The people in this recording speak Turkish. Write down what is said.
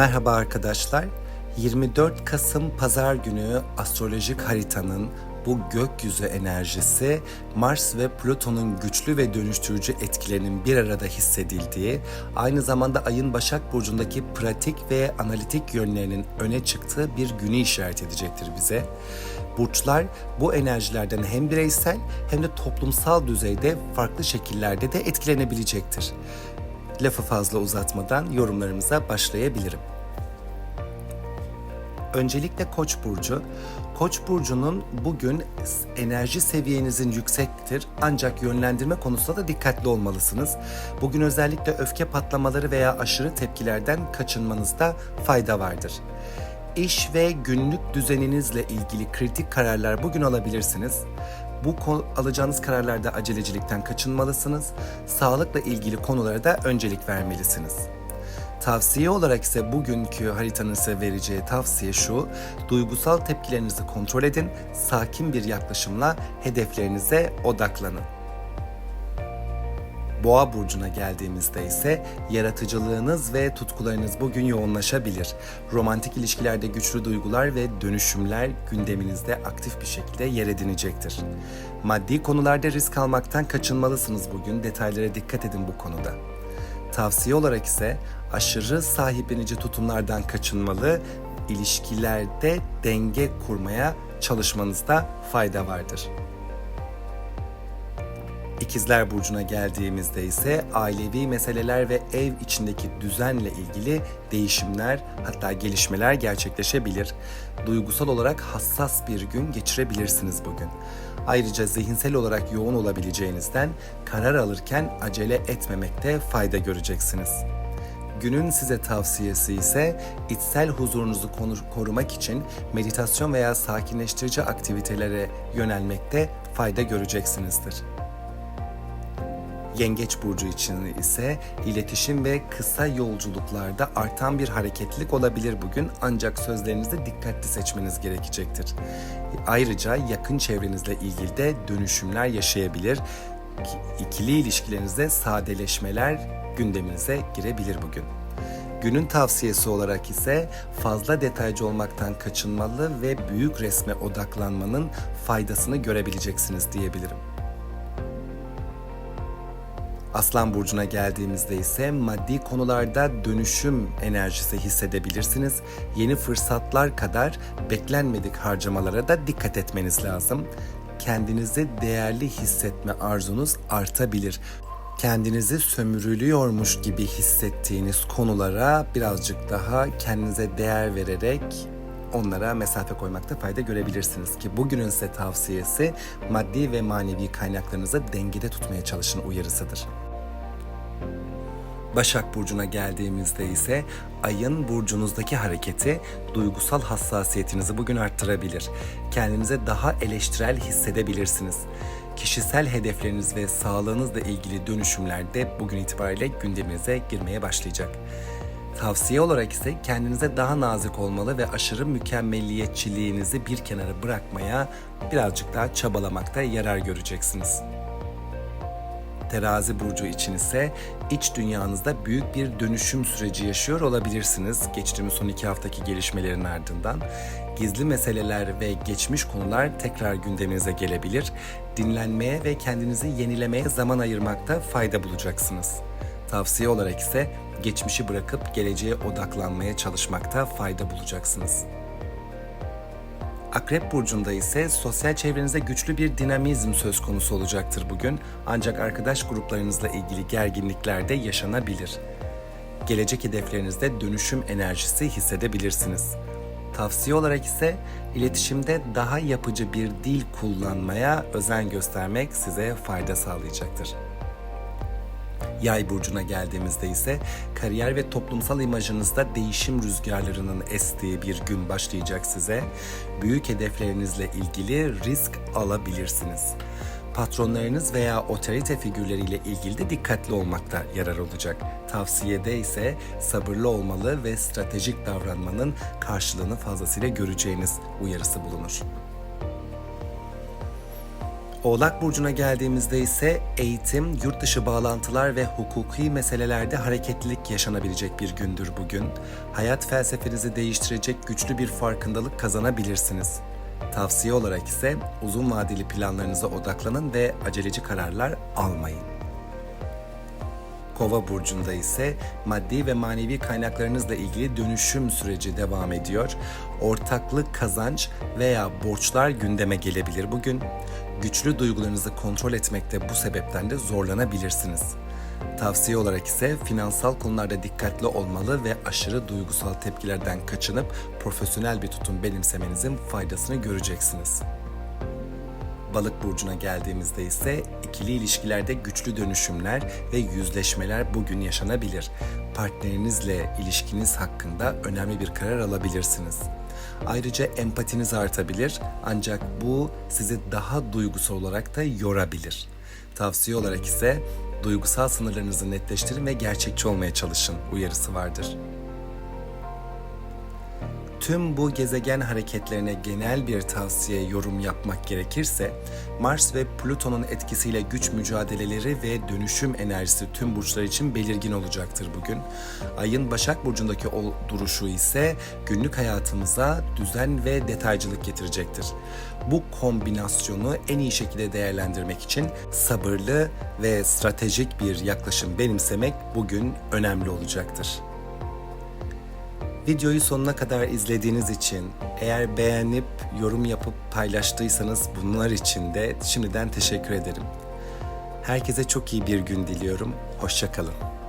Merhaba arkadaşlar. 24 Kasım Pazar günü astrolojik haritanın bu gökyüzü enerjisi Mars ve Plüton'un güçlü ve dönüştürücü etkilerinin bir arada hissedildiği, aynı zamanda ayın Başak Burcu'ndaki pratik ve analitik yönlerinin öne çıktığı bir günü işaret edecektir bize. Burçlar bu enerjilerden hem bireysel hem de toplumsal düzeyde farklı şekillerde de etkilenebilecektir. Lafı fazla uzatmadan yorumlarımıza başlayabilirim. Öncelikle Koç burcu. Koç burcunun bugün enerji seviyenizin yüksektir ancak yönlendirme konusunda da dikkatli olmalısınız. Bugün özellikle öfke patlamaları veya aşırı tepkilerden kaçınmanızda fayda vardır. İş ve günlük düzeninizle ilgili kritik kararlar bugün alabilirsiniz. Bu alacağınız kararlarda acelecilikten kaçınmalısınız. Sağlıkla ilgili konulara da öncelik vermelisiniz. Tavsiye olarak ise bugünkü haritanın size vereceği tavsiye şu. Duygusal tepkilerinizi kontrol edin. Sakin bir yaklaşımla hedeflerinize odaklanın. Boğa burcuna geldiğimizde ise yaratıcılığınız ve tutkularınız bugün yoğunlaşabilir. Romantik ilişkilerde güçlü duygular ve dönüşümler gündeminizde aktif bir şekilde yer edinecektir. Maddi konularda risk almaktan kaçınmalısınız bugün. Detaylara dikkat edin bu konuda. Tavsiye olarak ise aşırı sahiplenici tutumlardan kaçınmalı, ilişkilerde denge kurmaya çalışmanızda fayda vardır. İkizler Burcu'na geldiğimizde ise ailevi meseleler ve ev içindeki düzenle ilgili değişimler hatta gelişmeler gerçekleşebilir. Duygusal olarak hassas bir gün geçirebilirsiniz bugün. Ayrıca zihinsel olarak yoğun olabileceğinizden karar alırken acele etmemekte fayda göreceksiniz. Günün size tavsiyesi ise içsel huzurunuzu korumak için meditasyon veya sakinleştirici aktivitelere yönelmekte fayda göreceksinizdir. Yengeç burcu için ise iletişim ve kısa yolculuklarda artan bir hareketlilik olabilir bugün ancak sözlerinizi dikkatli seçmeniz gerekecektir. Ayrıca yakın çevrenizle ilgili de dönüşümler yaşayabilir. İkili ilişkilerinizde sadeleşmeler gündeminize girebilir bugün. Günün tavsiyesi olarak ise fazla detaycı olmaktan kaçınmalı ve büyük resme odaklanmanın faydasını görebileceksiniz diyebilirim. Aslan burcuna geldiğimizde ise maddi konularda dönüşüm enerjisi hissedebilirsiniz. Yeni fırsatlar kadar beklenmedik harcamalara da dikkat etmeniz lazım. Kendinizi değerli hissetme arzunuz artabilir. Kendinizi sömürülüyormuş gibi hissettiğiniz konulara birazcık daha kendinize değer vererek onlara mesafe koymakta fayda görebilirsiniz ki bugünün size tavsiyesi maddi ve manevi kaynaklarınızı dengede tutmaya çalışın uyarısıdır. Başak Burcu'na geldiğimizde ise ayın burcunuzdaki hareketi duygusal hassasiyetinizi bugün arttırabilir. Kendinize daha eleştirel hissedebilirsiniz. Kişisel hedefleriniz ve sağlığınızla ilgili dönüşümler de bugün itibariyle gündeminize girmeye başlayacak. Tavsiye olarak ise kendinize daha nazik olmalı ve aşırı mükemmelliyetçiliğinizi bir kenara bırakmaya birazcık daha çabalamakta yarar göreceksiniz. Terazi burcu için ise iç dünyanızda büyük bir dönüşüm süreci yaşıyor olabilirsiniz. Geçtiğimiz son iki haftaki gelişmelerin ardından gizli meseleler ve geçmiş konular tekrar gündeminize gelebilir. Dinlenmeye ve kendinizi yenilemeye zaman ayırmakta fayda bulacaksınız. Tavsiye olarak ise geçmişi bırakıp geleceğe odaklanmaya çalışmakta fayda bulacaksınız. Akrep burcunda ise sosyal çevrenizde güçlü bir dinamizm söz konusu olacaktır bugün. Ancak arkadaş gruplarınızla ilgili gerginlikler de yaşanabilir. Gelecek hedeflerinizde dönüşüm enerjisi hissedebilirsiniz. Tavsiye olarak ise iletişimde daha yapıcı bir dil kullanmaya özen göstermek size fayda sağlayacaktır. Yay burcuna geldiğimizde ise kariyer ve toplumsal imajınızda değişim rüzgarlarının estiği bir gün başlayacak size. Büyük hedeflerinizle ilgili risk alabilirsiniz. Patronlarınız veya otorite figürleriyle ilgili de dikkatli olmakta yarar olacak. Tavsiyede ise sabırlı olmalı ve stratejik davranmanın karşılığını fazlasıyla göreceğiniz uyarısı bulunur. Oğlak Burcu'na geldiğimizde ise eğitim, yurt dışı bağlantılar ve hukuki meselelerde hareketlilik yaşanabilecek bir gündür bugün. Hayat felsefenizi değiştirecek güçlü bir farkındalık kazanabilirsiniz. Tavsiye olarak ise uzun vadeli planlarınıza odaklanın ve aceleci kararlar almayın. Kova burcunda ise maddi ve manevi kaynaklarınızla ilgili dönüşüm süreci devam ediyor. Ortaklık kazanç veya borçlar gündeme gelebilir bugün. Güçlü duygularınızı kontrol etmekte bu sebepten de zorlanabilirsiniz. Tavsiye olarak ise finansal konularda dikkatli olmalı ve aşırı duygusal tepkilerden kaçınıp profesyonel bir tutum benimsemenizin faydasını göreceksiniz. Balık burcuna geldiğimizde ise ikili ilişkilerde güçlü dönüşümler ve yüzleşmeler bugün yaşanabilir. Partnerinizle ilişkiniz hakkında önemli bir karar alabilirsiniz. Ayrıca empatiniz artabilir ancak bu sizi daha duygusal olarak da yorabilir. Tavsiye olarak ise duygusal sınırlarınızı netleştirin ve gerçekçi olmaya çalışın uyarısı vardır. Tüm bu gezegen hareketlerine genel bir tavsiye yorum yapmak gerekirse, Mars ve Plüton'un etkisiyle güç mücadeleleri ve dönüşüm enerjisi tüm burçlar için belirgin olacaktır bugün. Ayın Başak Burcu'ndaki o duruşu ise günlük hayatımıza düzen ve detaycılık getirecektir. Bu kombinasyonu en iyi şekilde değerlendirmek için sabırlı ve stratejik bir yaklaşım benimsemek bugün önemli olacaktır. Videoyu sonuna kadar izlediğiniz için, eğer beğenip yorum yapıp paylaştıysanız bunlar için de şimdiden teşekkür ederim. Herkese çok iyi bir gün diliyorum. Hoşçakalın.